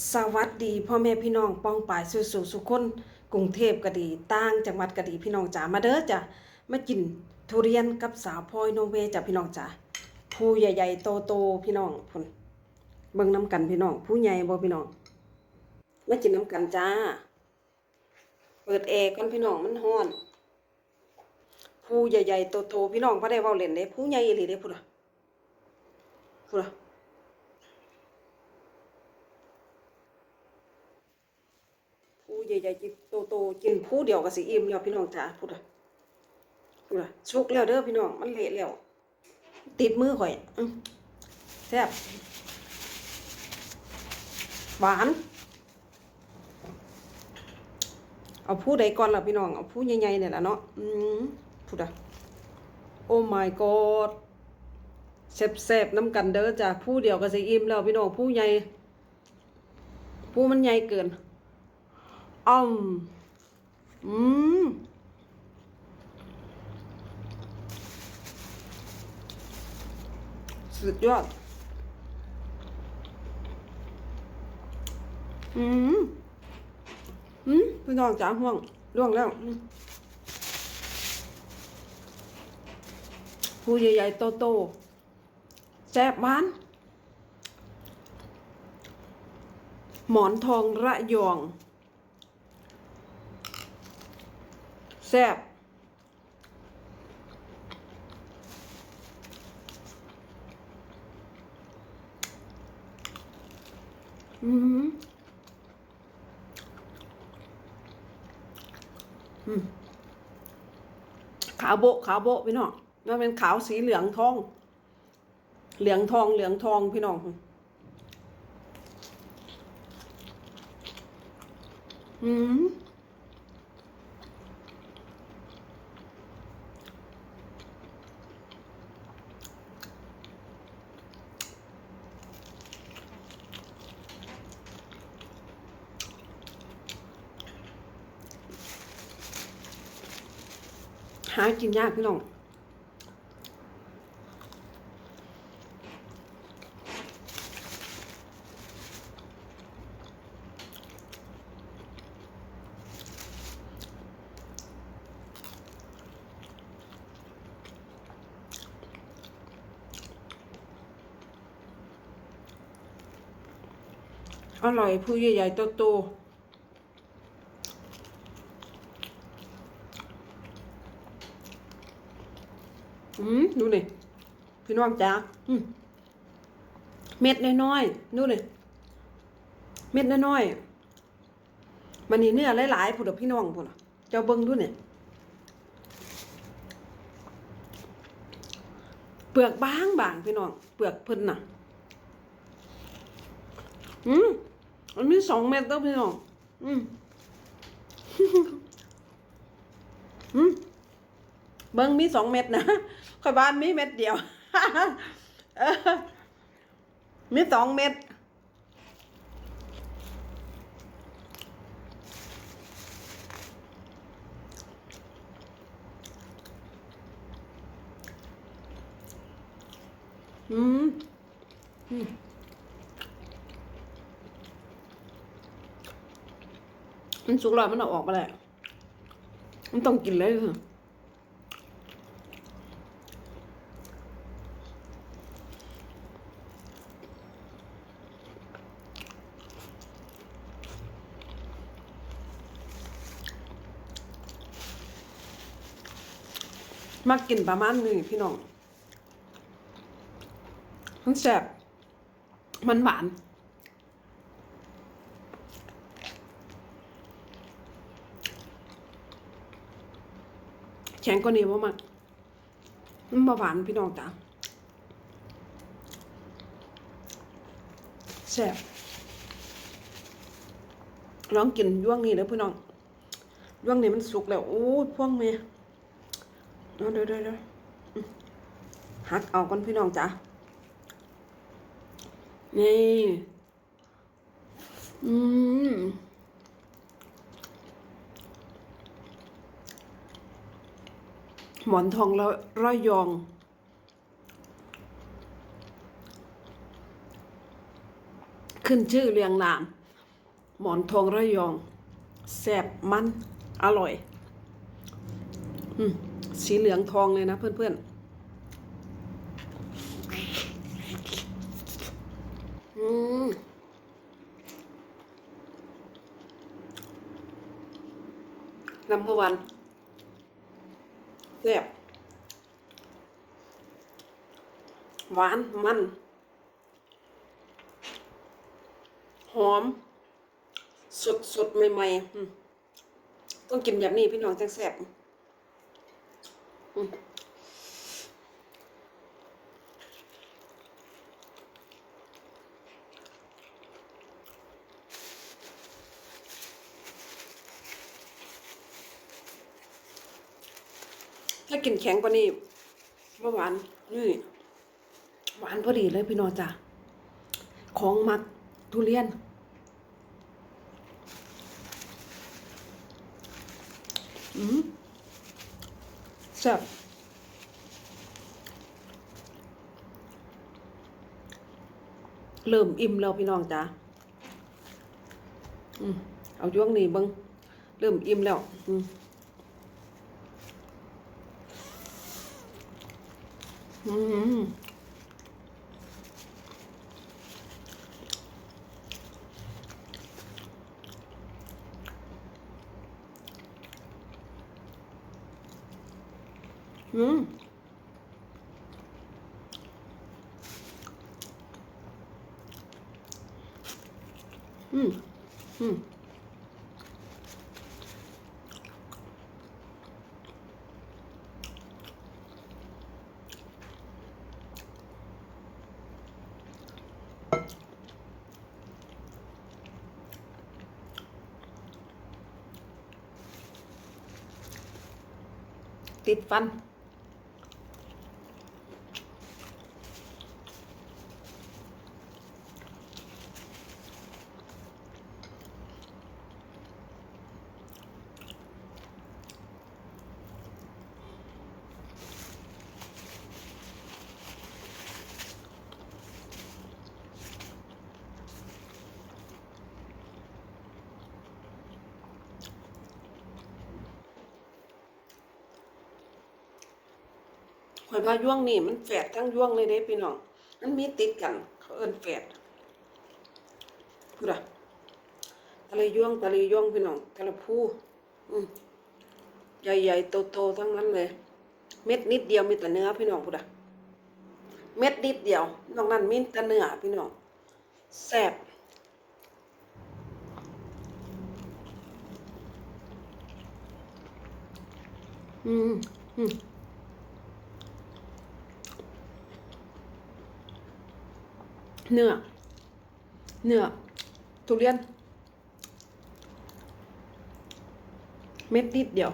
สวัสดีพ่อแม่พี่น้องป้องปายสู่สู่สุขคนกรุงเทพก็ดีต่างจังหวัดก็ดีพี่น้องจ๋ามาเด้อจ้ะมากินทุเรียนกับสาวพลอยโนเวจ้ะพี่น้องจ๋าผู้ใหญ่ๆโตๆพี่น้องพุ่นเบิ่งน้ำกันพี่น้อง ผู้ใหญ่บ่พี่น้องมากินน้ำกันจ้า เปิดแอร์ก่อนพี่น้องมันร้อน ผู้ใหญ่ๆโตๆพี่น้องบ่ได้เว้าเล่นเด้ผู้ใหญ่อีหลีเด้พุ่นน่ะพุ่นน่ะ ผู้ ใหญ่ๆกิโตๆกินผู้เดียวก็สิอิ่มแล้วพี่น้องจ๋าพูดอะพูดอะสุกแล้วเด้อพี่น้องมันเละแล้วติดมือข่อยแซ่บหวาน เอาผู้ใดก่อนล่ะพี่น้อง เอาผู้ใหญ่ๆเนี่ยล่ะเนาะอืมพูดอะโอ้ my god แซ่บๆน้ำกันเด้อจ้ะผู้เดียวก็สิอิ่มแล้วพี่น้องผู้ใหญ่ผู้มันใหญ่เกิน อ้อมอืมสุดยอด อืม อืมพี่น้องจ๋าห่วงล่วงแล้ว ผู้ใหญ่ๆโตๆแซ่บหวาน หมอนทองระยอง แซ่บอืมอืมขาวโบขาวโบพี่น้องมันเป็นขาวสีเหลืองทอง เหลืองทอง เหลืองทองพี่น้อง อืม หากินยากพี่น้องอร่อยผู้ใหญ่ๆโตๆ อืมดูนี่พี่น้องจ๋าอืมเม็ดน้อยๆดูนี่เม็ดน้อยๆมันนี่เนื้อหลายๆผุดพี่น้องผุดเจ้าเบิ้งดูนี่เปลือกบางบางๆพี่น้องเปลือกเพิ่นน่ะ อืมมันมีสองเม็ดแล้วพี่น้อง อืมอืมเบิ้งมีสองเม็ดนะ ข่อยบ้านมีเม็ดเดียวมีสองเม็ดอืมอืมมันสุกแล้วมันเอาออกมาแล้วมันต้องกินเลยค่ะ มากินประมาณนี้พี่น้องมันแซ่บมันหวานแข็งกว่านี้บ่มากมันบ่หวานพี่น้องจ้ะแซ่บลองกินย่วงนี้เด้อพี่น้องย่วงนี้มันสุกแล้ว โอ้ยพวงเมีย เอาดี๋ยวเดี๋ยวเดี๋ยวอืมหักเอาก่อนพี่น้องจ้ะนี่ อืมหมอนทองแล้วร้อยยอง ขึ้นชื่อเรียงนาม หมอนทองระยองแซ่บมัน อร่อย อืม สีเหลืองทองเลยนะเพื่อนๆ อืมน้ำพวันแซ่บหวาน มัน หอม สดสดๆใหม่ ๆ ต้องกินแบบนี้พี่น้องจังแซ่บ ถ้ากินแข็งกว่านี้เมื่อหวานนี่หวานพอดีเลยพี่นอจ้ะของมักทุเรียน อืม แซ่บเริ่มอิ่มแล้วพี่น้องจ้าอืมเอาย่วงนี้เบิงเริ่มอิ่มแล้วอืม อืมอืมอื มอืมติดฟันข่อยว่าย่วงนี่มันแฝดทั้งย่วงเลยเด้พี่น้อง มันมีติดกัน เขาเอิ้นแฝดพูดอะตะเลย่วงตะเลย่วงพี่น้องตะละพูอืใหญ่ๆโตๆทั้งนั้นเลย เม็ดนิดเดียวมีแต่เนื้อพี่น้องพูดอะเม็ดนิดเดียวนอกนั้นมีแต่เนื้อพี่น้องแซ่บอืมอืม เนื้อ เนื้อ ทุเรียน เม็ดนิดเดียว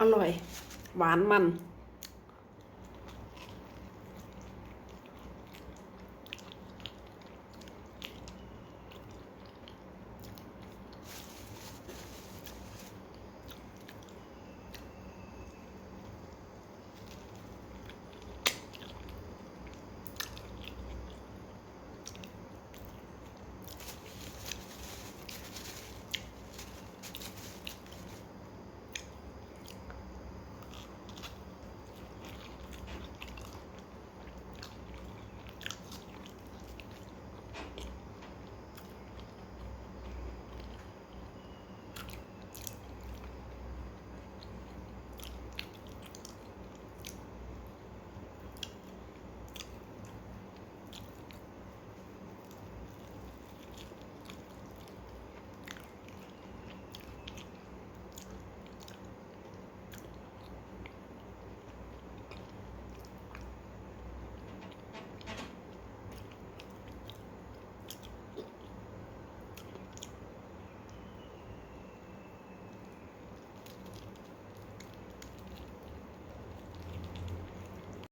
อร่อย หวานมัน